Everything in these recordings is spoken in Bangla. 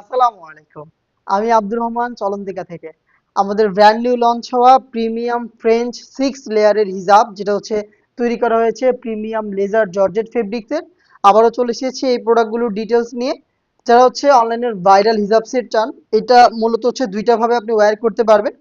আসসালামু আলাইকুম। আমি আব্দুর রহমান, চলন্তিকা থেকে। আমাদের নিউ লঞ্চ হওয়া প্রিমিয়াম ফ্রেঞ্চ সিক্স লেয়ারের হিজাব, যেটা হচ্ছে তৈরি করা হয়েছে প্রিমিয়াম লেজার জর্জেট ফেব্রিক্সের আবারও চলে এসেছি এই প্রোডাক্টগুলোর ডিটেলস নিয়ে। যারা হচ্ছে অনলাইনের ভাইরাল হিজাব সেট চান, এটা মূলত হচ্ছে দুইটা ভাবে আপনি ওয়্যার করতে পারবেন।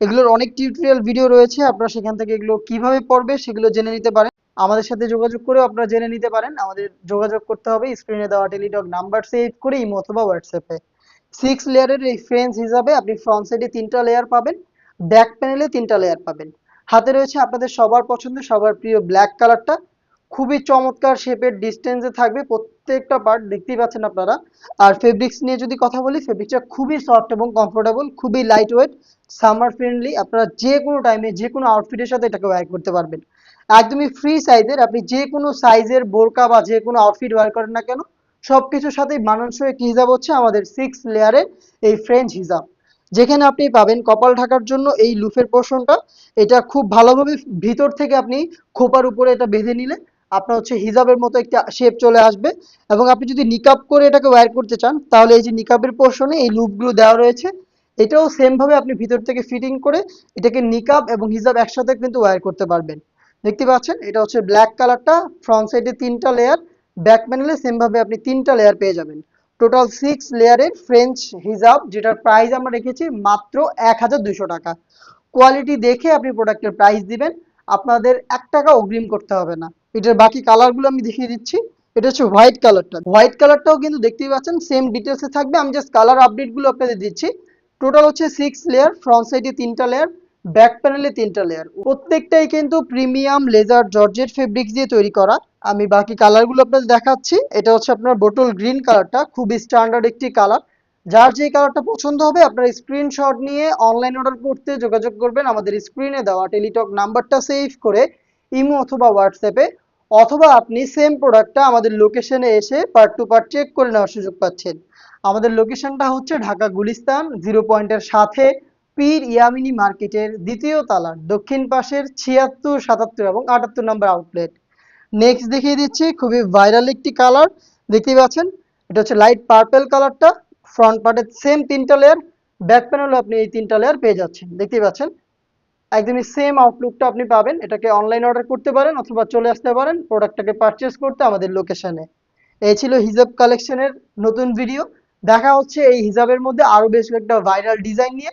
এগুলোর অনেক টিউটোরিয়াল ভিডিও রয়েছে, আপনারা সেখান থেকে এগুলো কীভাবে পড়বে সেগুলো জেনে নিতে পারেন। আমাদের সাথে যোগাযোগ করেও আপনারা জেনে নিতে পারেন। আমাদের যোগাযোগ করতে হবে স্ক্রিনে দেওয়া টেলিটক নাম্বার সেভ করে ইমো অথবা হোয়াটসঅ্যাপে সিক্স লেয়ারের এই ফ্রেঞ্চ হিসাবে আপনি ফ্রন্ট সাইডে তিনটা লেয়ার পাবেন ব্যাক প্যানেলে তিনটা লেয়ার পাবেন। হাতে রয়েছে আপনাদের সবার পছন্দ, সবার প্রিয় ব্ল্যাক কালারটা খুবই চমৎকার শেপের ডিস্টেন্সে থাকবে প্রত্যেকটা পার্ট দেখতেই পাচ্ছেন আপনারা। আর ফেব্রিক্স নিয়ে যদি কথা বলি ফেব্রিক্সটা খুবই সফট এবং কমফোর্টেবল খুবই লাইট ওয়েট সামার ফ্রেন্ডলি আপনারা যে কোনো টাইমে যে কোনো আউটফিটের সাথে এটাকে ওয়্যার করতে পারবেন। একদমই ফ্রি সাইজের আপনি যে কোনো সাইজের বোরকা বা যে কোনো আউটফিট ওয়্যার করেন না কেন, সবকিছুর সাথেই মানানসই একটি হিজাব হচ্ছে আমাদের সিক্স লেয়ারের এই ফ্রেঞ্চ হিজাব যেখানে আপনি পাবেন কপাল ঢাকার জন্য এই লুফের পোর্শনটা এটা খুব ভালোভাবে ভিতর থেকে আপনি খোপার উপরে এটা বেঁধে নিলে আপনার হচ্ছে হিজাবের মতো একটা শেপ চলে আসবে। এবং আপনি যদি নিকাপ করে এটাকে ওয়্যার করতে চান, তাহলে এই যে নিকাপের পোর্শনে এই লুপগুলো দেওয়া রয়েছে। এটাও সেম ভাবে আপনি ভিতর থেকে ফিটিং করে এটাকে নিকাপ এবং হিজাব একসাথে কিন্তু ওয়্যার করতে পারবেন। দেখতে পাচ্ছেন, এটা হচ্ছে ব্ল্যাক কালারটা ফ্রন্ট সাইডে তিনটা লেয়ার ব্যাক প্যানেলে সেম ভাবে আপনি তিনটা লেয়ার পেয়ে যাবেন। টোটাল সিক্স লেয়ারের ফ্রেঞ্চ হিজাব যেটার প্রাইস আমরা রেখেছি মাত্র এক টাকা। কোয়ালিটি দেখে আপনি প্রোডাক্টের প্রাইস দিবেন, আপনাদের এক টাকা অগ্রিম করতে হবে না। এটার বাকি কালারগুলো আমি দেখিয়ে দিচ্ছি। এটা হচ্ছে হোয়াইট কালারটা হোয়াইট কালারটাও কিন্তু দেখতেই পাচ্ছেন সেম ডিটেলসে থাকবে। আমি জাস্ট কালার আপডেটগুলো আপনাদের দিচ্ছি। টোটাল হচ্ছে সিক্স লেয়ার ফ্রন্ট সাইডে তিনটা লেয়ার ব্যাক প্যানেলে তিনটা লেয়ার প্রত্যেকটাই কিন্তু প্রিমিয়াম লেজার জর্জেট ফেব্রিক্স দিয়ে তৈরি করা। আমি বাকি কালারগুলো আপনাদের দেখাচ্ছি। এটা হচ্ছে আপনার বোটল গ্রিন কালারটা খুবই স্ট্যান্ডার্ড একটি কালার যার যে কালারটা পছন্দ হবে, আপনার স্ক্রিনশট নিয়ে অনলাইন অর্ডার করতে যোগাযোগ করবেন। আমাদের স্ক্রিনে দেওয়া টেলিটক নাম্বারটা সেভ করে ইমো অথবা হোয়াটসঅ্যাপে অথবা আপনি সেম প্রোডাক্টটা আমাদের লোকেশনে এসে পার্ট টু পার্ট চেক করে নেওয়ার সুযোগ পাচ্ছেন। আমাদের লোকেশনটা হচ্ছে ঢাকা গুলিস্তান জিরো পয়েন্টের সাথে। পীর ইয়ামিনী মার্কেটের দ্বিতীয় তালার দক্ষিণ পাশের ছিয়াত্তর, সাতাত্তর এবং আটাত্তর নম্বর আউটলেট নেক্সট দেখিয়ে দিচ্ছি, খুবই ভাইরাল একটি কালার দেখতেই পাচ্ছেন? এটা হচ্ছে লাইট পার্পেল কালারটা ফ্রন্ট পার্টের সেম তিনটা লেয়ার ব্যাক প্যানেলও আপনি এই তিনটা লেয়ার পেয়ে যাচ্ছেন, দেখতেই পাচ্ছেন? একদমই সেম আউটলুকটা আপনি পাবেন, এটাকে অনলাইন অর্ডার করতে পারেন অথবা চলে আসতে পারেন প্রোডাক্টটাকে পারচেস করতে আমাদের লোকেশনে এই ছিল হিজাব কালেকশনের নতুন ভিডিও দেখা হচ্ছে এই হিজাবের মধ্যে আরও বেশ কয়েকটা ভাইরাল ডিজাইন নিয়ে।